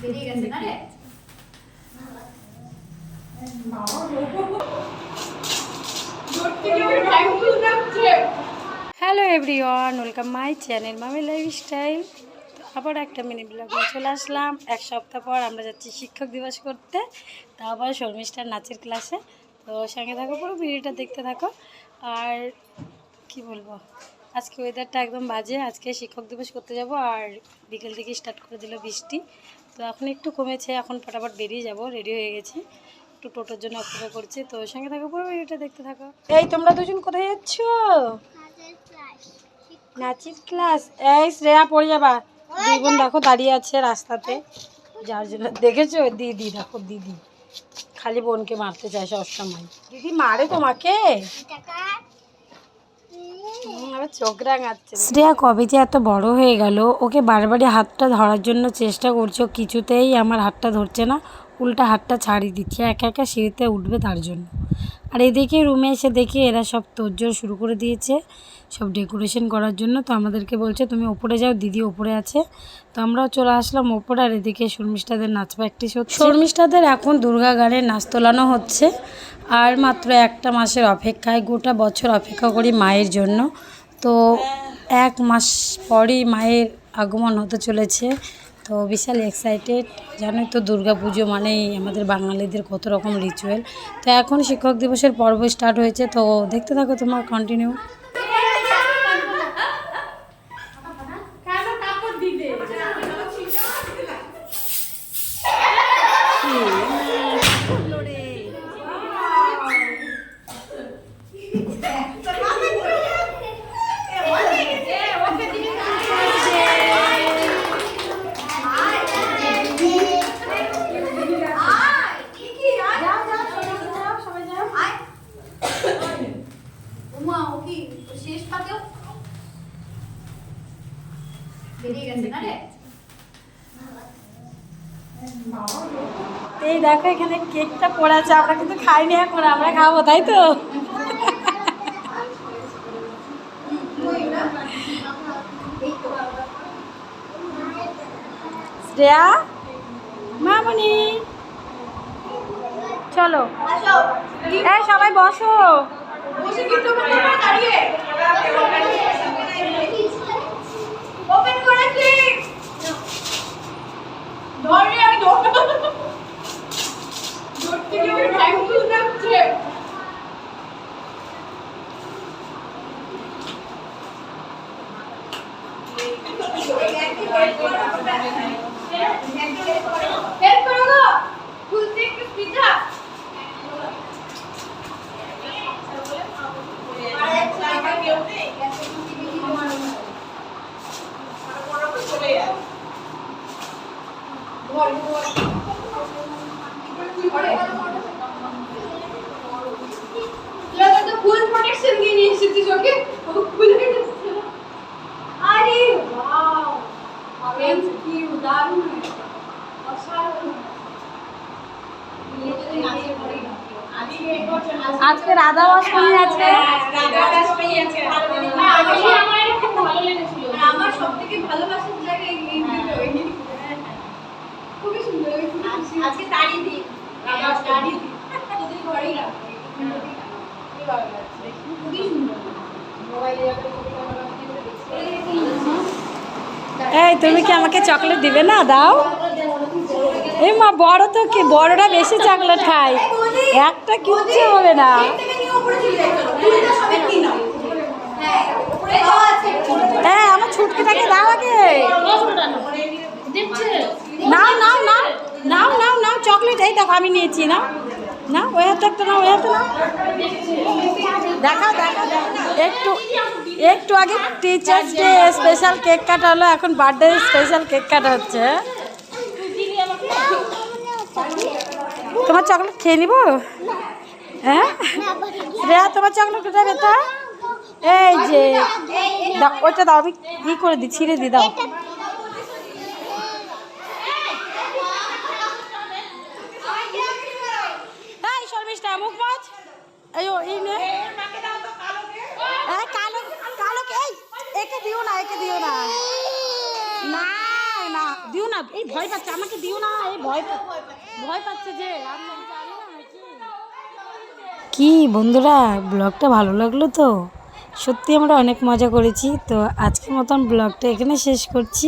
বেরিয়ে গেছে না রে hello everyone welcome my channel Mami lifestyle আবার একটা মিনি ব্লগ চলে আসলাম। এক সপ্তাহ পর আমরা যাচ্ছি শিক্ষক দিবস করতে। তা আবার শর্মিষ্ঠার নাচের ক্লাসে তো সঙ্গে থাকো, পুরো ভিডিওটা দেখতে থাকো। আর কি বলব? আজকে ওয়েদারটা একদম বাজে। আজকে শিক্ষক দিবস করতে যাব আর বিকেল থেকে স্টার্ট করে দিল বৃষ্টি। তো এখন একটু কমেছে, এখন ফটাফট বেরিয়ে যাব রেডি হয়ে গেছি। একটু টোটোর জন্য অপেক্ষা করছি, তো ওর সঙ্গে থাকো, পুরো ভিডিওটা দেখতে থাকো। এই, তোমরা দুজন কোথায় যাচ্ছ? নাচের ক্লাস। এই, শ্রেয়া, পড়ে যাবা। দুই দেখো দাঁড়িয়ে আছে রাস্তাতে। যার জন্য দেখেছ? দিদি, দেখো, দিদি। খালি বোনকে মারতে চায় সবসময় দিদি, মারে তোমাকে? শ্রেয়া কবে যে এত বড় হয়ে গেল ওকে বারবারই হাতটা ধরার জন্য চেষ্টা করছ কিছুতেই আমার হাতটা ধরছে না উল্টা হাতটা ছাড়িয়ে দিচ্ছে একা একা সিঁড়িতে উঠবে তার জন্য। আর এদিকে রুমে এসে দেখি এরা সব তোড়জোড় শুরু করে দিয়েছে সব ডেকোরেশন করার জন্য। তো আমাদেরকে বলছে তুমি ওপরে যাও দিদি ওপরে আছে। তো আমরাও চলে আসলাম ওপরে আর এদিকে শর্মিষ্ঠাদের নাচ প্র্যাকটিস হচ্ছে। শর্মিষ্ঠাদের এখন দুর্গা গানের নাচ তোলানো হচ্ছে। আর মাত্র একটা মাসের অপেক্ষায় গোটা বছর অপেক্ষা করি মায়ের জন্য। তো এক মাস পরই মায়ের আগমন হতে চলেছে। তো বিশাল এক্সাইটেড জানো তো পুজো মানেই আমাদের বাঙালিদের কত রকম রিচুয়াল তো এখন শিক্ষক দিবসের পর্ব স্টার্ট হয়েছে। তো দেখতে থাকো তোমার কন্টিনিউ উমা ও কি? শেষ পাতেও বেরিয়ে গেছে না রে? এই দেখো এখানে কেকটা পড়ে আছে আমরা কিন্তু খাইনি এখন আমরা খাব তাই তো? শ্রেয়া? মামনি? চলো। এই সবাই বসো। ওপেন করে গো। খুলতে একটু পিঠা ফুল প্রোটেকশন দিয়ে নিয়ে এসেছিস ওকে ও আরে ওয়াও থ্যাংক ইউ দারুণ আজকে রাধা অষ্টমী আছে আমার সব থেকে ভালোবাসার জায়গা খুবই সুন্দর। আজকে তাড়ি দিই আবার শাড়ি তোদের ঘরেই রাখব খুবই সুন্দর এই তুমি কি আমাকে চকলেট দিবে না দাও এই মা বড় তো কি বড়রা বেশি চকলেট খায় একটা কিচ্ছু হবে না হ্যাঁ হ্যাঁ আমার ছুটকিটাকে দাও আগে চকলেট এই দেখো আমি নিয়েছি না না ওই হাতে একটা না ওই হাতে দেখাও দেখাও। একটু একটু আগে টিচার্স ডে স্পেশাল কেক কাটা হলো, এখন বার্থডে স্পেশাল কেক কাটা হচ্ছে? তোমার চকলেট খেয়ে নিবো? হ্যাঁ? তোমার চকলেট কোথায় বেতা এই যে ওইটা দাও, আমি ই করে দিই, ছিঁড়ে দিই, দাও এই শর্মিষ্ঠা মুখ মাছ এই ও এই নে এই কালো কালো এই একে দিও না, এই ভয় পাচ্ছে, আমাকে দিও না, এই ভয় ভয় পাচ্ছে যে কি বন্ধুরা, ব্লগটা ভালো লাগল তো? সত্যি আমরা অনেক মজা করেছি, তো আজকের মতন ব্লগটা এখানে শেষ করছি।